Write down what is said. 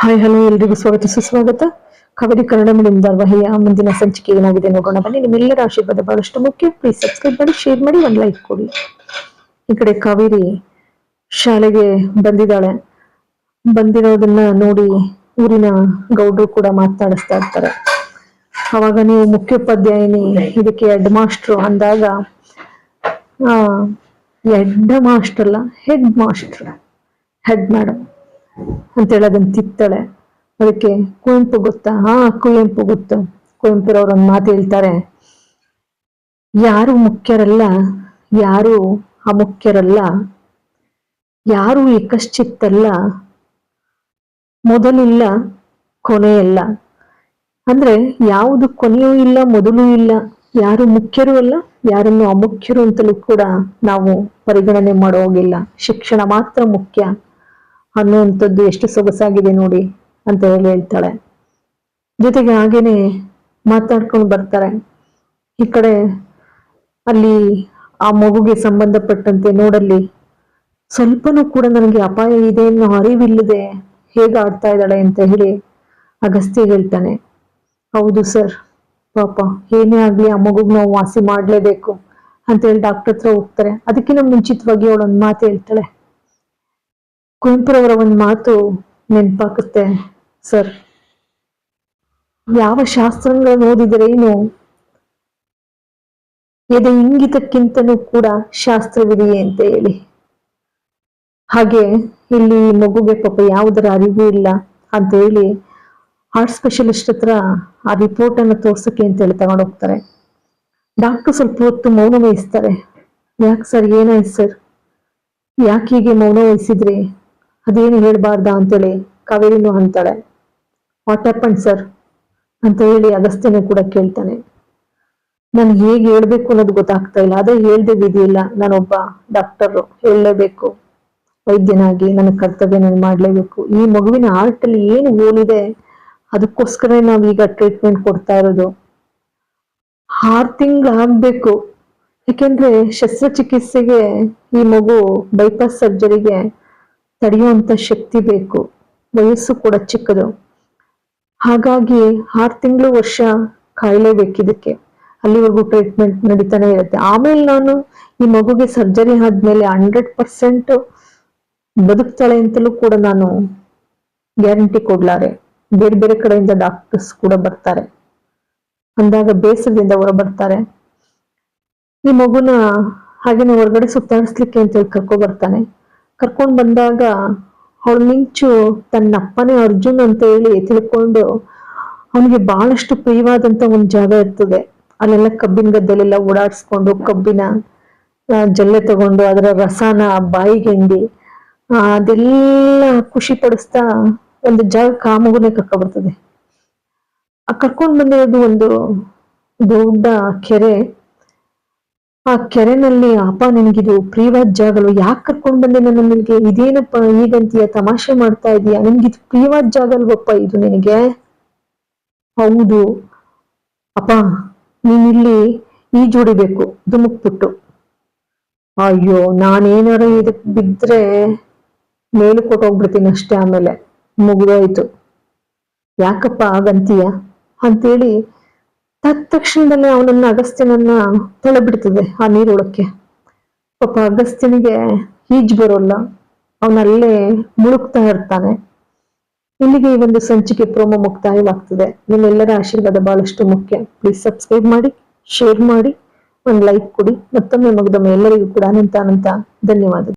Hi, hello, ಎಲ್ರಿಗೂ ಸ್ವಾಗತ, ಸುಸ್ವಾಗತ. ಕಾವೇರಿ ಕನ್ನಡ ಮೀಡಿಯಂ ಧಾರವಾಹಿಯ ಮುಂದಿನ ಸಂಚಿಕೆ ಏನಾಗಿದೆ ನೋಡೋಣ. ಬನ್ನಿ, ನಿಮ್ಮೆಲ್ಲರ ಆಶೀರ್ವಾದ ಬಹಳಷ್ಟು ಮುಖ್ಯ. ಪ್ಲೀಸ್ ಸಬ್ಸ್ಕ್ರೈಬ್ ಮಾಡಿ ಶೇರ್ ಮಾಡಿ, ಒಂದು ಲೈಕ್ ಕೊಡಿ. ಈ ಕಡೆ ಕಾವೇರಿ ಶಾಲೆಗೆ ಬಂದಿದ್ದಾಳೆ. ಬಂದಿರೋದನ್ನ ನೋಡಿ ಊರಿನ ಗೌಡ್ರು ಕೂಡ ಮಾತನಾಡಿಸ್ತಾ ಇರ್ತಾರೆ. ಅವಾಗ ನೀವು ಮುಖ್ಯೋಪಾಧ್ಯಾಯಿನಿ, ಇದಕ್ಕೆ ಹೆಡ್ ಮಾಸ್ಟ್ರು ಅಂದಾಗ, ಆ ಹೆಡ್ ಮಾಸ್ಟರ್ ಅಲ್ಲ ಹೆಡ್ ಮಾಸ್ಟರ್ ಹೆಡ್ ಮೇಡಮ್ ಅಂತೇಳಿ ಅದನ್ನ ತಿತ್ತಾಳೆ ಅದಕ್ಕೆ ಕುವೆಂಪು ಗೊತ್ತಾ? ಹಾ, ಕುವೆಂಪು ಗೊತ್ತು. ಕುವೆಂಪುರವ್ರು ಒಂದು ಮಾತು ಹೇಳ್ತಾರೆ. ಯಾರು ಮುಖ್ಯರಲ್ಲ, ಯಾರು ಅಮುಖ್ಯರಲ್ಲ, ಯಾರು ಏಕಶ್ಚಿತ್ತಲ್ಲ, ಮೊದಲಿಲ್ಲ, ಕೊನೆಯಲ್ಲ. ಅಂದ್ರೆ ಯಾವುದು ಕೊನೆಯೂ ಇಲ್ಲ, ಮೊದಲು ಇಲ್ಲ, ಯಾರು ಮುಖ್ಯರು ಅಲ್ಲ, ಯಾರನ್ನು ಅಮುಖ್ಯರು ಅಂತಲೂ ಕೂಡ ನಾವು ಪರಿಗಣನೆ ಮಾಡೋಗಿಲ್ಲ ಶಿಕ್ಷಣ ಮಾತ್ರ ಮುಖ್ಯ. ಅನ್ನುವಂಥದ್ದು ಎಷ್ಟು ಸೊಗಸಾಗಿದೆ ನೋಡಿ ಅಂತ ಹೇಳಿ ಹೇಳ್ತಾಳೆ. ಜೊತೆಗೆ ಹಾಗೇನೆ ಮಾತಾಡ್ಕೊಂಡು ಬರ್ತಾರೆ. ಈ ಕಡೆ ಅಲ್ಲಿ ಆ ಮಗುಗೆ ಸಂಬಂಧಪಟ್ಟಂತೆ ನೋಡಲ್ಲಿ ಸ್ವಲ್ಪನೂ ಕೂಡ ನನಗೆ ಅಪಾಯ ಇದೆ ಅನ್ನೋ ಅರಿವಿಲ್ಲದೆ ಹೇಗೆ ಆಡ್ತಾ ಇದ್ದಾಳೆ ಅಂತ ಹೇಳಿ ಅಗಸ್ತ್ಯ ಹೇಳ್ತಾನೆ. ಹೌದು ಸರ್, ಪಾಪ ಏನೇ ಆಗಲಿ ಆ ಮಗುಗ್ ನಾವು ವಾಸಿ ಮಾಡಲೇಬೇಕು ಅಂತ ಹೇಳಿ ಡಾಕ್ಟರ್ ಹತ್ರ ಹೋಗ್ತಾರೆ. ಅದಕ್ಕಿಂತ ಮುಂಚಿತವಾಗಿ ಅವಳೊಂದು ಮಾತು ಹೇಳ್ತಾಳೆ. ಕುವೆಂಪುರವರ ಒಂದು ಮಾತು ನೆನಪಾಗುತ್ತೆ ಸರ್. ಯಾವ ಶಾಸ್ತ್ರಗಳನ್ನು ಓದಿದರೇನು ಎದೆ ಇಂಗಿತಕ್ಕಿಂತನೂ ಕೂಡ ಶಾಸ್ತ್ರವಿದೆಯೇ ಅಂತ ಹೇಳಿ. ಹಾಗೆ ಇಲ್ಲಿ ಮಗುಗೆ ಪಾಪ ಯಾವುದರ ಅರಿವು ಇಲ್ಲ ಅಂತ ಹೇಳಿ ಹಾರ್ಟ್ ಸ್ಪೆಷಲಿಸ್ಟ್ ಹತ್ರ ಆ ರಿಪೋರ್ಟ್ ಅನ್ನು ತೋರ್ಸಕ್ಕೆ ಅಂತ ಹೇಳಿ ತಗೊಂಡು ಹೋಗ್ತಾರೆ. ಡಾಕ್ಟರ್ ಸ್ವಲ್ಪ ಹೊತ್ತು ಮೌನ ವಹಿಸ್ತಾರೆ. ಯಾಕೆ ಸರ್, ಏನಾಯ್ತು ಸರ್? ಯಾಕೆ ಹೀಗೆ ಮೌನ ವಹಿಸಿದ್ರಿ? ಅದೇನು ಹೇಳ್ಬಾರ್ದ ಅಂತೇಳಿ ಕಾವೇರಿನೂ ಅಂತಾಳೆ. ವಾಟ್ ಹ್ಯಾಪನ್ ಸರ್ ಅಂತ ಹೇಳಿ ಅಗಸ್ತ್ಯನೂ ಕೂಡ ಕೇಳ್ತಾನೆ. ನಾನು ಹೇಗೆ ಹೇಳ್ಬೇಕು ಅನ್ನೋದು ಗೊತ್ತಾಗ್ತಾ ಇಲ್ಲ. ಅದೇ ಹೇಳ್ದೆ ವಿಧಿಯಿಲ್ಲ ನಾನೊಬ್ಬ ಡಾಕ್ಟರ್ ಹೇಳಲೇಬೇಕು. ವೈದ್ಯನಾಗಿ ನನ್ನ ಕರ್ತವ್ಯ ನಾನು ಮಾಡ್ಲೇಬೇಕು. ಈ ಮಗುವಿನ ಹಾರ್ಟ್ ಅಲ್ಲಿ ಏನು ಹೋಲಿದೆ ಅದಕ್ಕೋಸ್ಕರ ನಾವೀಗ ಟ್ರೀಟ್ಮೆಂಟ್ ಕೊಡ್ತಾ ಇರೋದು. ಆರು ಆಗ್ಬೇಕು. ಯಾಕೆಂದ್ರೆ ಶಸ್ತ್ರಚಿಕಿತ್ಸೆಗೆ ಈ ಮಗು ಬೈಪಾಸ್ ಸರ್ಜರಿಗೆ ತಡೆಯುವಂತ ಶಕ್ತಿ ಬೇಕು. ವಯಸ್ಸು ಕೂಡ ಚಿಕ್ಕದು. ಹಾಗಾಗಿ ಆರು ತಿಂಗಳು ವರ್ಷ ಕಾಯಲೇಬೇಕು ಇದಕ್ಕೆ. ಅಲ್ಲಿವರೆಗೂ ಟ್ರೀಟ್ಮೆಂಟ್ ನಡೀತಾನೆ ಇರುತ್ತೆ. ಆಮೇಲೆ ನಾನು ಈ ಮಗುಗೆ ಸರ್ಜರಿ ಆದ್ಮೇಲೆ ಹಂಡ್ರೆಡ್ ಪರ್ಸೆಂಟ್ ಬದುಕ್ತಾಳೆ ಅಂತಲೂ ಕೂಡ ನಾನು ಗ್ಯಾರಂಟಿ ಕೊಡ್ಲಾರೆ. ಬೇರೆ ಬೇರೆ ಕಡೆಯಿಂದ ಡಾಕ್ಟರ್ಸ್ ಕೂಡ ಬರ್ತಾರೆ. ಅಂದಾಗ ಬೇಸರದಿಂದ ಹೊರ ಬರ್ತಾರೆ. ಈ ಮಗುನ ಹಾಗೇನೆ ಹೊರಗಡೆ ಸುತ್ತಾಡಿಸ್ಲಿಕ್ಕೆ ಅಂತ ಹೇಳಿ ಕರ್ಕೊ ಬರ್ತಾನೆ. ಕರ್ಕೊಂಡ್ ಬಂದಾಗ ಅವಳು ಮಿಂಚು ತನ್ನ ಅಪ್ಪನೇ ಅರ್ಜುನ್ ಅಂತ ಹೇಳಿ ತಿಳ್ಕೊಂಡು ಅವನಿಗೆ ಬಹಳಷ್ಟು ಪ್ರಿಯವಾದಂತ ಒಂದು ಜಾಗ ಇರ್ತದೆ. ಅಲ್ಲೆಲ್ಲ ಕಬ್ಬಿನ ಗದ್ದೆಲೆಲ್ಲ ಓಡಾಡಿಸ್ಕೊಂಡು, ಕಬ್ಬಿನ ಜಲ್ಲೆ ತಗೊಂಡು ಅದರ ರಸನ ಬಾಯಿಗೆ ಹಿಂಡಿ ಅದೆಲ್ಲ ಖುಷಿ ಪಡಿಸ್ತಾ ಒಂದು ಜಾಗ ಆ ಮಗುನೇ ಕರ್ಕೊ ಬರ್ತದೆ. ಆ ಕರ್ಕೊಂಡು ಬಂದಿರೋದು ಒಂದು ದೊಡ್ಡ ಕೆರೆ. ಆ ಕೆರೆನಲ್ಲಿ ಅಪ್ಪ ನಿನಗಿದು ಪ್ರಿಯವಾದ ಜಾಗಗಳು ಯಾಕೆ ಕರ್ಕೊಂಡ್ ಬಂದೆ ನಾನು ನಿನಗೆ? ಇದೇನಪ್ಪ ಈಗಂತೀಯ ತಮಾಷೆ ಮಾಡ್ತಾ ಇದೀಯ? ಇದು ಪ್ರಿಯವಾದ ಜಾಗ ಅಲ್ವಪ್ಪ ಇದು ನಿನಗೆ? ಹೌದು. ಅಪ್ಪ ನೀನಿಲ್ಲಿ ಈಜೊಡಿಬೇಕು ಧುಮುಕ್ಬಿಟ್ಟು. ಅಯ್ಯೋ ನಾನೇನಾರ ಇದಕ್ ಬಿದ್ರೆ ಮೇಲೆ ಕೊಟ್ಟೋಗ್ಬಿಡ್ತೀನಿ ಅಷ್ಟೇ ಆಮೇಲೆ. ಮುಗಿದೋಯ್ತು. ಯಾಕಪ್ಪ ಆಗಂತೀಯ ಅಂತೇಳಿ ತತ್ಕ್ಷಣದಲ್ಲೇ ಅವನನ್ನ ಅಗಸ್ತ್ಯನನ್ನ ತೊಳೆಬಿಡ್ತದೆ ಆ ನೀರೊಳಕ್ಕೆ. ಪಾಪ ಅಗಸ್ತ್ಯನಿಗೆ ಈಜ್ ಬರೋಲ್ಲ. ಅವನಲ್ಲೇ ಮುಳುಗ್ತಾ ಇರ್ತಾನೆ. ಇಲ್ಲಿಗೆ ಈ ಒಂದು ಸಂಚಿಕೆ ಪ್ರೋಮೋ ಮುಕ್ತಾಯವಾಗ್ತದೆ. ನಿಮ್ಮೆಲ್ಲರ ಆಶೀರ್ವಾದ ಬಹಳಷ್ಟು ಮುಖ್ಯ. ಪ್ಲೀಸ್ ಸಬ್ಸ್ಕ್ರೈಬ್ ಮಾಡಿ ಶೇರ್ ಮಾಡಿ, ಒಂದು ಲೈಕ್ ಕೊಡಿ. ಮತ್ತೊಮ್ಮೆ ಮುಗ್ದೊಮ್ಮೆ ಎಲ್ಲರಿಗೂ ಕೂಡ ಅನಂತ ಅನಂತ ಧನ್ಯವಾದ